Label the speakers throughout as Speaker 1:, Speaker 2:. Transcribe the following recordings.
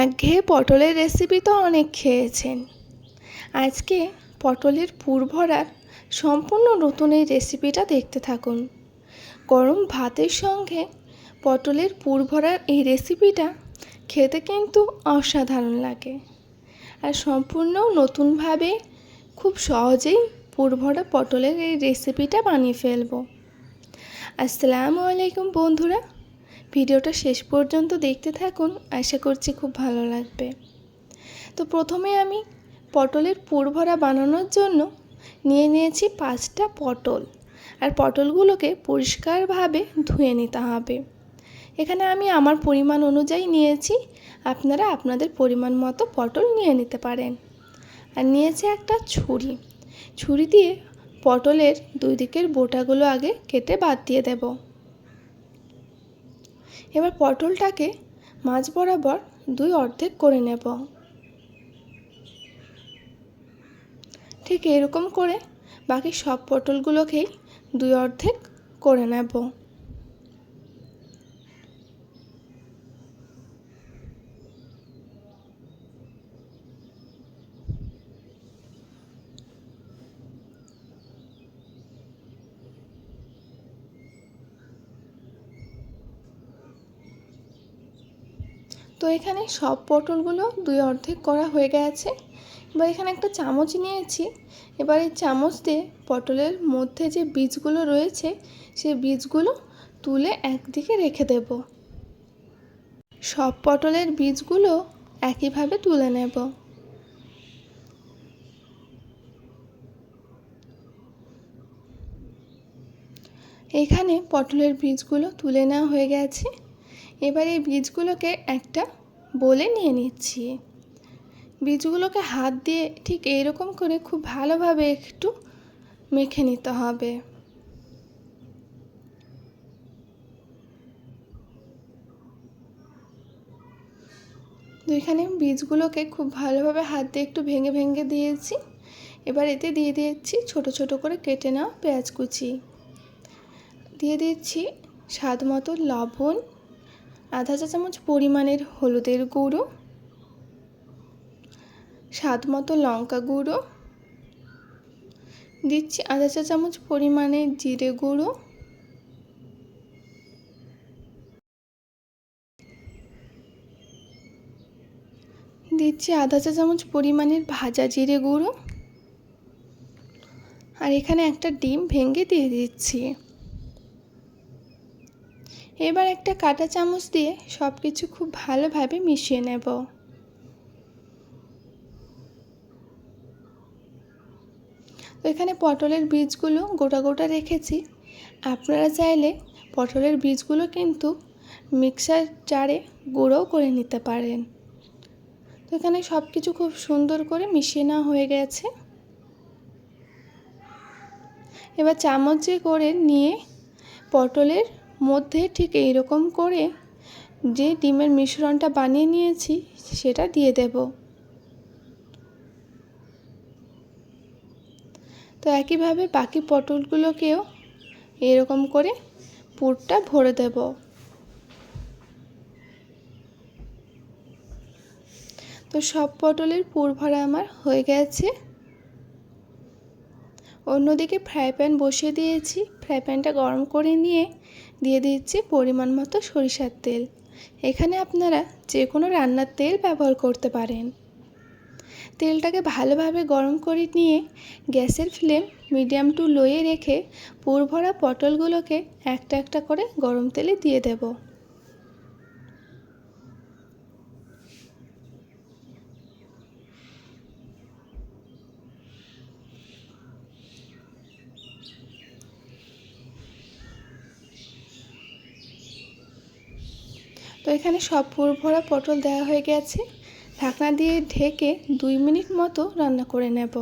Speaker 1: একঘেয়ে পটলের রেসিপি তো অনেক খেয়েছেন। আজকে পটলের পুর ভরার সম্পূর্ণ নতুন এই রেসিপিটা দেখতে থাকুন। গরম ভাতের সঙ্গে পটলের পুর ভরার এই রেসিপিটা খেতে কিন্তু অসাধারণ লাগে। আর সম্পূর্ণ নতুনভাবে খুব সহজেই পুর ভরা পটলের এই রেসিপিটা বানিয়ে ফেলব। আসসালামু আলাইকুম বন্ধুরা ভিডিওটা শেষ পর্যন্ত দেখতে থাকুন, আশা করছি খুব ভালো লাগবে। তো প্রথমে আমি পটলের পুরভরা বানানোর জন্য নিয়ে নিয়েছি পাঁচটা পটল। আর পটলগুলোকে পরিষ্কারভাবে ধুয়ে নিতে হবে। এখানে আমি আমার পরিমাণ অনুযায়ী নিয়েছি, আপনারা আপনাদের পরিমাণ মতো পটল নিয়ে নিতে পারেন। আর নিয়েছি একটা ছুরি। ছুরি দিয়ে পটলের দুই দিকের বোটাগুলো আগে কেটে বাদ দিয়ে দেব। এবার পটলটাকে মাঝ বরাবর দুই অর্ধেক করে নেব। ঠিক এরকম করে বাকি সব পটলগুলোকেই দুই অর্ধেক করে নেব। তো এখানে সব পটলগুলো দুই অর্ধেক করা হয়ে গেছে। এবার এখানে একটা চামচ নিয়েছি। এবার এই চামচ দিয়ে পটলের মধ্যে যে বীজগুলো রয়েছে সেই বীজগুলো তুলে একদিকে রেখে দেব। সব পটলের বীজগুলো একইভাবে তুলে নেব। এখানে পটলের বীজগুলো তুলে নেওয়া হয়ে গেছে। এবার এই বীজগুলোকে একটা বলে নিয়ে নিচ্ছি। বীজগুলোকে হাত দিয়ে ঠিক এইরকম করে খুব ভালোভাবে একটু মেখে নিতে হবে। এখানে বীজগুলোকে খুব ভালোভাবে হাত দিয়ে একটু ভেঙে ভেঙে দিয়েছি। এবার এতে দিয়ে দিয়েছি ছোট ছোট করে কেটে নেওয়া পেঁয়াজ কুচি। দিয়ে দিচ্ছি স্বাদ মতো লবণ আধা চা চামচ পরিমাণের হলুদের গুঁড়ো, স্বাদ মতো লঙ্কা গুঁড়ো, দিচ্ছি আধা চা চামচ পরিমাণে জিরে গুঁড়ো। দিচ্ছি আধা চা চামচ পরিমাণের ভাজা জিরে গুঁড়ো। আর এখানে একটা ডিম ভেঙে দিয়ে দিচ্ছি। এবার একটা কাঁটা চামচ দিয়ে সব কিছু খুব ভালোভাবে মিশিয়ে নেব। তো এখানে পটলের বীজগুলো গোটা গোটা রেখেছি। আপনারা চাইলে পটলের বীজগুলো কিন্তু মিক্সার জারে গুঁড়োও করে নিতে পারেন। তো এখানে সব কিছু খুব সুন্দর করে মিশিয়ে নেওয়া হয়ে গেছে। এবার চামচে করে নিয়ে পটলের মধ্যে ঠিক এইরকম করে যে ডিমের মিশ্রণটা বানিয়ে নিয়েছি, সেটা দিয়ে দেব। তো একইভাবে বাকি পটলগুলোকেও এরকম করে পুরটা ভরে দেব। তো সব পটলের পুর ভরা আমার হয়ে গেছে। অন্যদিকে ফ্রাই প্যান বসিয়ে দিয়েছি। ফ্রাই প্যানটা গরম করে নিয়ে দিয়ে দিচ্ছি পরিমাণ মতো সরিষার তেল। এখানে আপনারা যে কোনো রান্নার তেল ব্যবহার করতে পারেন। তেলটাকে ভালোভাবে গরম করে নিয়ে গ্যাসের ফ্লেম মিডিয়াম টু লোয়ে রেখে পুর ভরা পটলগুলোকে একটা একটা করে গরম তেলে দিয়ে দেবো। তো এখানে সব পুর ভরা পটল দেওয়া হয়ে গেছে। ঢাকনা দিয়ে ঢেকে দুই মিনিট মতো রান্না করে নেব।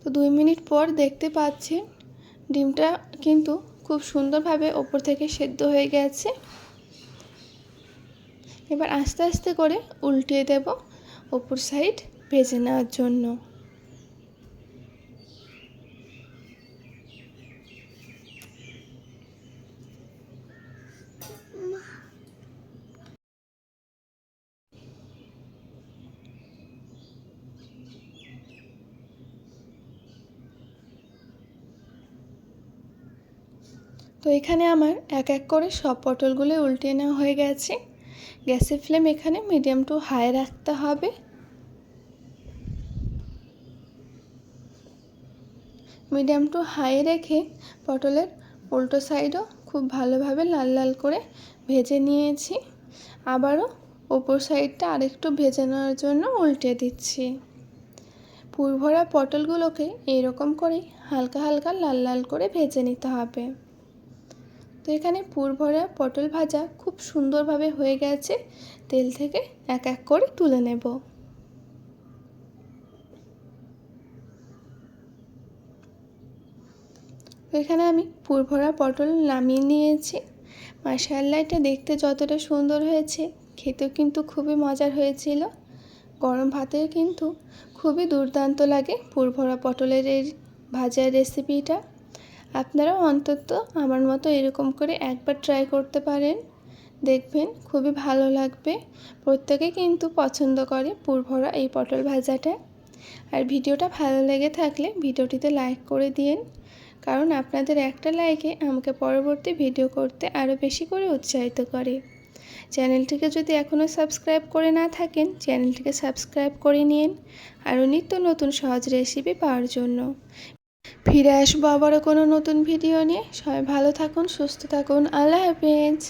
Speaker 1: তো দুই মিনিট পর দেখতে পাচ্ছেন, ডিমটা কিন্তু খুব সুন্দরভাবে ওপর থেকে সেদ্ধ হয়ে গেছে। এবার আস্তে আস্তে করে উল্টিয়ে দেব ওপর সাইড ভেজে নেওয়ার জন্য। তো এখানে আমার এক এক করে সব পটলগুলো উল্টে নেওয়া হয়ে গেছে। গ্যাসের ফ্লেম এখানে মিডিয়াম টু হাই রাখতে হবে। মিডিয়াম টু হাই রেখে পটলের উল্টো সাইডও খুব ভালোভাবে লাল লাল করে ভেজে নিয়েছি। আবারও ওপর সাইডটা আরেকটু ভেজে নেওয়ার জন্য উল্টে দিচ্ছি। পুরভরা পটলগুলোকে এরকম করেই হালকা হালকা লাল লাল করে ভেজে নিতে হবে। তো এখানে পুরভরা পটল ভাজা খুব সুন্দরভাবে হয়ে গেছে। তেল থেকে এক এক করে তুলে নেব। এখানে আমি পুরভরা পটল নামিয়ে নিয়েছি। মাসাল্লা এটা দেখতে যতটা সুন্দর হয়েছে। খেতেও কিন্তু খুবই মজার হয়েছিল। গরম ভাতের কিন্তু খুবই দুর্দান্ত লাগে পুরভরা পটলের এই ভাজার রেসিপিটা আপনারাও অন্তত আমার মতো এরকম করে একবার ট্রাই করতে পারেন। দেখবেন খুবই ভালো লাগবে। প্রত্যেকে কিন্তু পছন্দ করে পুরভরা এই পটল ভাজাটা। আর ভিডিওটা ভালো লেগে থাকলে ভিডিওটিতে লাইক করে দিন কারণ আপনাদের একটা লাইকে আমাকে পরবর্তী ভিডিও করতে আরও বেশি করে উৎসাহিত করে। চ্যানেলটিকে যদি এখনও সাবস্ক্রাইব করে না থাকেন, চ্যানেলটিকে সাবস্ক্রাইব করে নিন আরও নিত্য নতুন সহজ রেসিপি পাওয়ার জন্য। ফিরে আসব আবারও কোনো নতুন ভিডিও নিয়ে। সবাই ভালো থাকুন সুস্থ থাকুন। আল্লাহ হাফেজ।